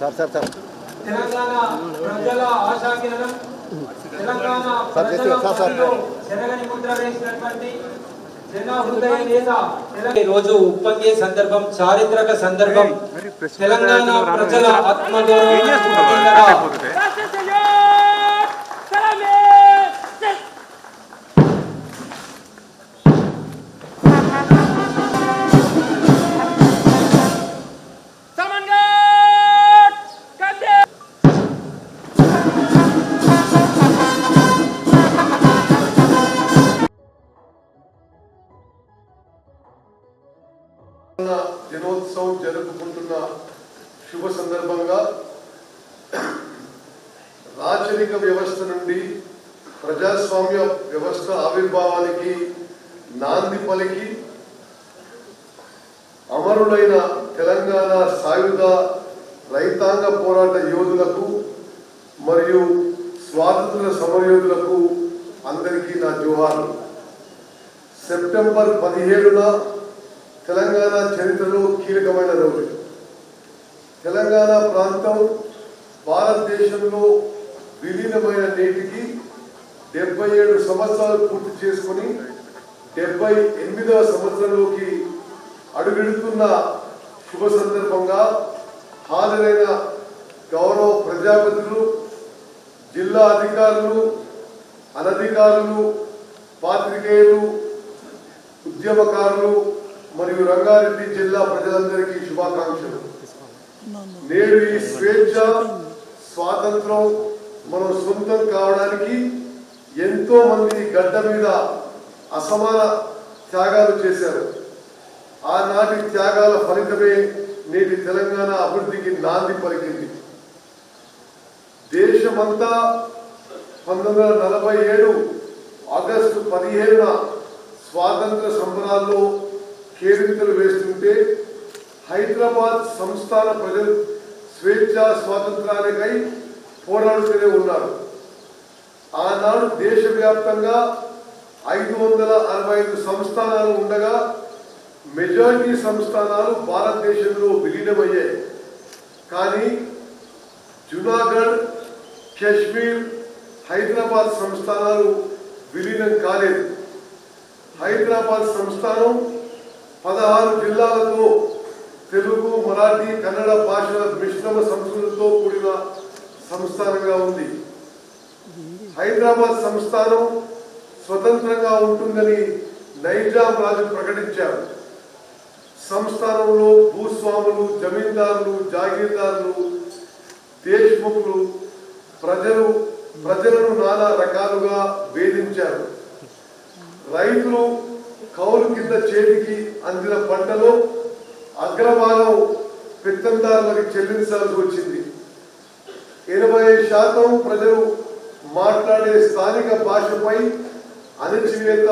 Sir sir sir. Telangana ప్రజల ఆశాకిరణం. తెలంగాణ ముద్ర వేసినటువంటి రోజు ఉప్పొంగే సందర్భం చారిత్రక సందర్భం తెలంగాణ ప్రజల ఆత్మగౌరవం దినోత్సవం జరుపుకుంటున్న శుభ సందర్భంగా రాచరిక వ్యవస్థ నుండి ప్రజాస్వామ్య వ్యవస్థ ఆవిర్భావానికి నాంది పలికి అమరులైన తెలంగాణ సాయుధ రైతాంగ పోరాట యోధులకు మరియు స్వాతంత్ర సమరయోధులకు అందరికీ నా జోహాలు సెప్టెంబర్ పదిహేడున తెలంగాణ చరిత్రలో కీలకమైన రోజు. తెలంగాణ ప్రాంతం భారతదేశంలో విలీనమైన నేటికి డెబ్బై ఏడు సంవత్సరాలు పూర్తి చేసుకుని డెబ్బై ఎనిమిదవ సంవత్సరంలోకి అడుగెడుతున్న శుభ సందర్భంగా హాజరైన గౌరవ ప్రజాపతులు జిల్లా అధికారులు అనధికారులు పాత్రికేయులు ఉద్యమకారులు మరియు రంగారెడ్డి జిల్లా ప్రజలందరికీ శుభాకాంక్షలు. నేడు ఈ స్వేచ్ఛ స్వాతంత్రం మనం సొంతం కావడానికి ఎంతో మంది గడ్డ మీద అసమాన త్యాగాలు చేశారు. ఆనాటి త్యాగాల ఫలితమే నేటి తెలంగాణ అభివృద్ధికి నాంది పలికింది. దేశమంతా పంతొమ్మిది వందల నలభై ఏడు ఆగస్టు పదిహేడున స్వాతంత్ర సంబరాల్లో కేరింతలు వేస్తుంటే హైదరాబాద్ సంస్థాన ప్రజలు స్వేచ్ఛ స్వాతంత్రానికై పోరాడుతూనే ఉన్నారు. ఆనాడు దేశవ్యాప్తంగా ఐదు వందల అరవై ఐదు సంస్థానాలు ఉండగా మెజారిటీ సంస్థానాలు భారతదేశంలో విలీనమయ్యాయి. కానీ జునాగఢ్ కాశ్మీర్ హైదరాబాద్ సంస్థానాలు విలీనం కాలేదు. హైదరాబాద్ సంస్థానం పదహారు జిల్లాలతో తెలుగు మరాఠీ కన్నడ భాషల మిశ్రమ సంస్కృతితో కూడిన సంస్థానంగా ఉంది. హైదరాబాద్ సంస్థానం స్వతంత్రంగా ఉంటుందని నైజాం రాజు ప్రకటించారు. సంస్థానంలో భూస్వాములు జమీందారులు జాగీర్దారులు దేశ్ముఖులు ప్రజలు ప్రజలను నానా రకాలుగా వేధించారు. రైతులు కౌలు కింద చేతికి అందిన పంటలో అగ్రభాగం పెత్తందారులకు చెల్లించాల్సి వచ్చింది. ఎనభై శాతం ప్రజలు మాట్లాడే స్థానిక భాషపై అణచివేత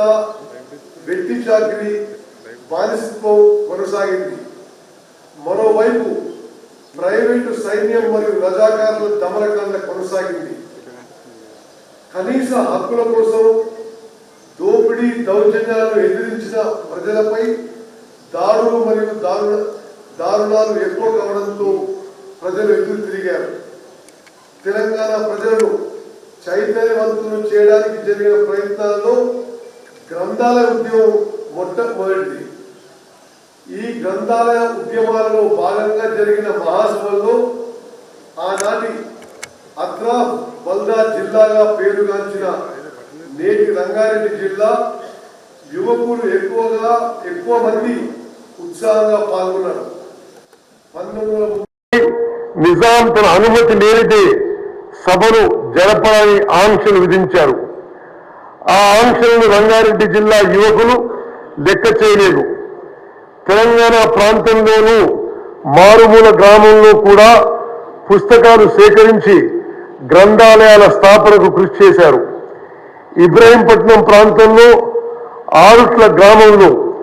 వెట్టి చాకిరి బానిసత్వం కొనసాగింది. మరోవైపు ప్రైవేటు సైన్యం మరియు రజాకారుల దమనకాండ కొనసాగింది. కనీస హక్కుల కోసం దోపిడీ దౌర్జన్యాలను ఎదిరించిన ప్రజలపై దారులు మరియు దారుణ దారుణాలు ఎక్కువ కావడంతో ప్రజలు ఎదురు తిరిగారు. తెలంగాణ ప్రజలను చైతన్యవంతులు చేయడానికి జరిగిన ప్రయత్నాల్లో గ్రంథాలయ ఉద్యమం మొట్టమొదటిది. ఈ గ్రంథాలయ ఉద్యమాలలో భాగంగా జరిగిన మహాసభల్లో ఆనాటి అద్రా బల్దా జిల్లాగా పేరుగాంచిన నేటి రంగారెడ్డి జిల్లా యువకులు ఎక్కువగా ఎక్కువ మంది ఉత్సాహంగా పాల్గొన్నారు. నిజాం తన అనుమతి లేనిదే సభను జరపాలని ఆంక్షలు విధించారు. ఆ ఆంక్షలను రంగారెడ్డి జిల్లా యువకులు లెక్క చేయలేదు. తెలంగాణ ప్రాంతంలోనూ మారుమూల గ్రామంలో కూడా పుస్తకాలు సేకరించి గ్రంథాలయాల స్థాపనకు కృషి చేశారు. ఇబ్రాహీంపట్నం ప్రాంతంలో ఆరుట్ల గ్రామంలో